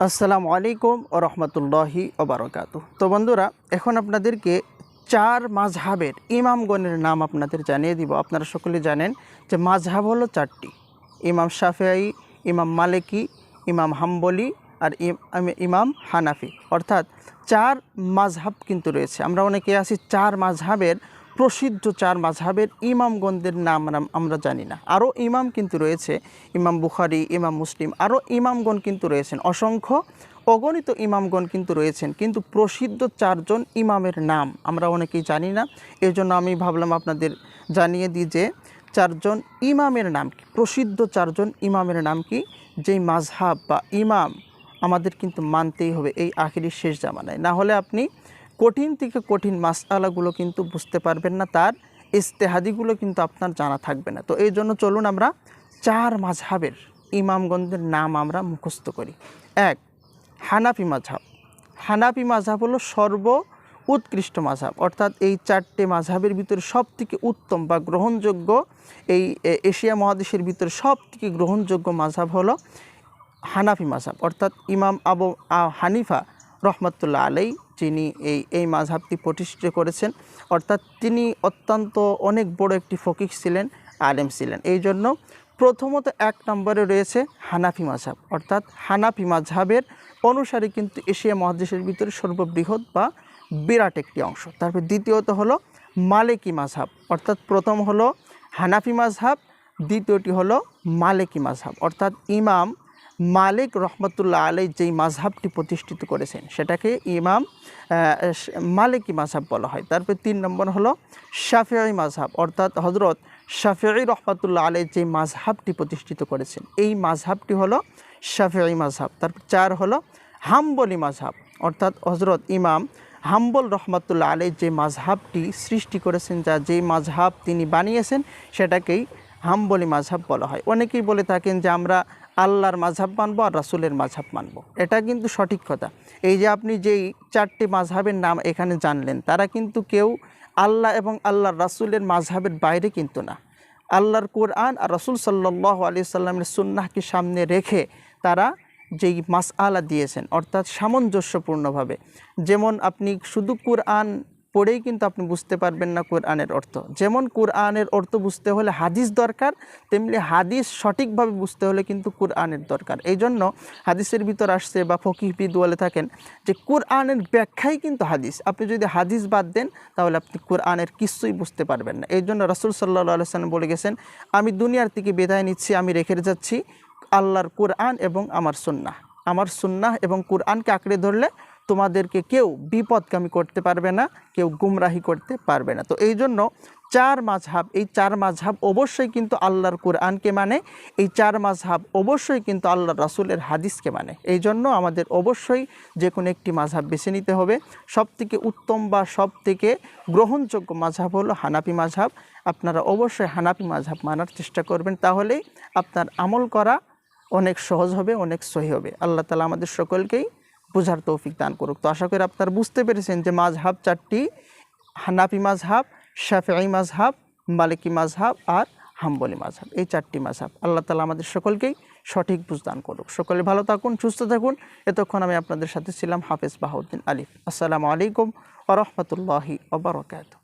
আসসালামু আলাইকুম ও রহমতুল্লাহি ওবরাকাতু তো বন্ধুরা, এখন আপনাদেরকে চার মাঝহাবের ইমামগণের নাম আপনাদের জানিয়ে দিব। আপনারা সকলে জানেন যে মাঝহাব হলো চারটি। ইমাম শাফিয়াই ইমাম মালিকি, ইমাম হাম্বলি আর ইম- ইমাম হানাফি। অর্থাৎ চার মাঝহাব কিন্তু রয়েছে। আমরা অনেকে আছি চার মাঝহাবের প্রসিদ্ধ চার মাঝহাবের ইমামগণদের নাম আমরা- জানি না। আরও ইমাম কিন্তু রয়েছে, ইমাম বুখারি, ইমাম মুসলিম, আরও ইমামগণ কিন্তু রয়েছেন। অসংখ্য অগণিত ইমামগণ কিন্তু রয়েছেন, কিন্তু প্রসিদ্ধ চারজন ইমামের নাম আমরা অনেকেই জানি না। এই জন্য আমি ভাবলাম আপনাদের জানিয়ে দিই যে চারজন ইমামের নাম কি, প্রসিদ্ধ চারজন ইমামের নাম কি, যেই মাঝহাব বা ইমাম আমাদের কিন্তু মানতেই হবে এই আখিরি শেষ জামানায়। না হলে আপনি কঠিন থেকে কঠিন মাসআলাগুলো কিন্তু বুঝতে পারবেন না, তার ইস্তেহাদিগুলো কিন্তু আপনার জানা থাকবে না। তো এই জন্য চলুন আমরা চার মাঝহাবের ইমামগণদের নাম আমরা মুখস্থ করি। এক, হানাফি মাঝহাব। হানাফি মাঝহাব হলো সর্ব উৎকৃষ্ট মাঝহাব, অর্থাৎ এই চারটে মাঝহাবের ভিতরে সব থেকে উত্তম বা গ্রহণযোগ্য এই এশিয়া মহাদেশের ভিতরে সব থেকে গ্রহণযোগ্য মাঝহাব হলো হানাফি মাঝহাব, অর্থাৎ ইমাম আবু হানিফা রহমতুল্লাহ আলাই যিনি এই এই মাঝহাবটি প্রতিষ্ঠিত করেছেন, অর্থাৎ তিনি অত্যন্ত অনেক বড় একটি ফকিহ ছিলেন, আলেম ছিলেন। এই জন্য প্রথমত এক নম্বরে রয়েছে হানাফি মাঝহাব। অর্থাৎ হানাফি মাঝহাবের অনুসারে কিন্তু এশিয়া মহাদেশের ভিতরে সর্ববৃহৎ বা বিরাট একটি অংশ। তারপর দ্বিতীয়ত হলো মালিকি মাঝহাব। অর্থাৎ প্রথম হলো হানাফি মাঝহাব, দ্বিতীয়টি হলো মালিকি মাঝহাব। অর্থাৎ ইমাম মালিক রহমতুল্লাহ আলাই যেই মাঝহাবটি প্রতিষ্ঠিত করেছেন, সেটাকে ইমাম মালিকি মাঝহাব বলা হয়। তারপর তিন নম্বর হলো শাফিয়াই মাঝহাব অর্থাৎ হজরত শাফিয়াই রহমতুল্লাহ আলাই যেই মাঝহাবটি প্রতিষ্ঠিত করেছেন, এই মাঝহাবটি হলো শাফিয়াই মাঝহাব তারপর চার হলো হাম্বলি মাঝহাব অর্থাৎ হজরত ইমাম হাম্বল রহমতুল্লাহ আলাই যে মাঝহাবটি সৃষ্টি করেছেন, যা যেই মাঝহাব তিনি বানিয়েছেন, সেটাকেই হাম্বলি মাঝহাব বলা হয়। অনেকেই বলে থাকেন যে আমরা আল্লাহর মাঝহাব মানবো আর রাসুলের মাঝহাব মানবো। এটা কিন্তু সঠিক কথা। এই যে আপনি যেই চারটি মাঝহাবের নাম এখানে জানলেন, তারা কিন্তু কেউ আল্লাহ এবং আল্লাহর রাসুলের মাঝহাবের বাইরে কিন্তু না। আল্লাহর কোরআন আর রসুল সাল্লাহ আলি সাল্লামের সুন্নাহকে সামনে রেখে তারা যেই মাস আলা দিয়েছেন, অর্থাৎ সামঞ্জস্যপূর্ণভাবে। যেমন আপনি শুধু কোরআন পড়েই কিন্তু আপনি বুঝতে পারবেন না কোরআনের অর্থ। যেমন কোরআনের অর্থ বুঝতে হলে হাদিস দরকার, তেমনি হাদিস সঠিকভাবে বুঝতে হলে কিন্তু কোরআনের দরকার। এই জন্য হাদিসের ভিতর আসছে বা ফকিহবিদ বলে থাকেন যে কোরআনের ব্যাখ্যাই কিন্তু হাদিস। আপনি যদি হাদিস বাদ দেন, তাহলে আপনি কোরআনের কিছুই বুঝতে পারবেন না। এই জন্য রাসুল সাল্লাহ আলসালাম বলে গেছেন, আমি দুনিয়ার থেকে বিদায় নিচ্ছি, আমি রেখে যাচ্ছি আল্লাহর কোরআন এবং আমার সুন্নাহ। আমার সুন্নাহ এবং কোরআনকে আঁকড়ে ধরলে তোমাদেরকে কেউ বিপদগামী করতে পারবে না, কেউ গুমরাহি করতে পারবে না। তো এই জন্য চার মাঝহাব, এই চার মাঝহাব অবশ্যই কিন্তু আল্লাহর কোরআনকে মানে এই চার মাঝহাব অবশ্যই কিন্তু আল্লাহর রাসুলের হাদিসকে মানে। এই জন্য আমাদের অবশ্যই যে কোনো একটি মাঝহাব বেছে নিতে হবে। সব থেকে উত্তম বা সব থেকে গ্রহণযোগ্য মাঝহাব হলো হানাপি মাঝহাব। আপনারা অবশ্যই হানাপি মাঝহাব মানার চেষ্টা করবেন, তাহলেই আপনার আমল করা অনেক সহজ হবে, অনেক সহি হবে। আল্লাহ তালা আমাদের সকলকেই বোঝার তৌফিক দান করুক। তো আশা করি আপনারা বুঝতে পেরেছেন যে মাঝহাব চারটি, হানাফি মাঝহাব শাফেআই মাঝহাব, মালিকি মাঝহাব আর হাম্বলি মাঝহাব। এই চারটি মাঝহাব। আল্লাহ তালা আমাদের সকলকেই সঠিক বুঝদান করুক। সকলে ভালো থাকুন, সুস্থ থাকুন। এতক্ষণ আমি আপনাদের সাথে ছিলাম হাফেজ বাহাউদ্দিন আলিফ আসসালামু আলাইকুম ওরহমতুল্লাহি ওবরকাত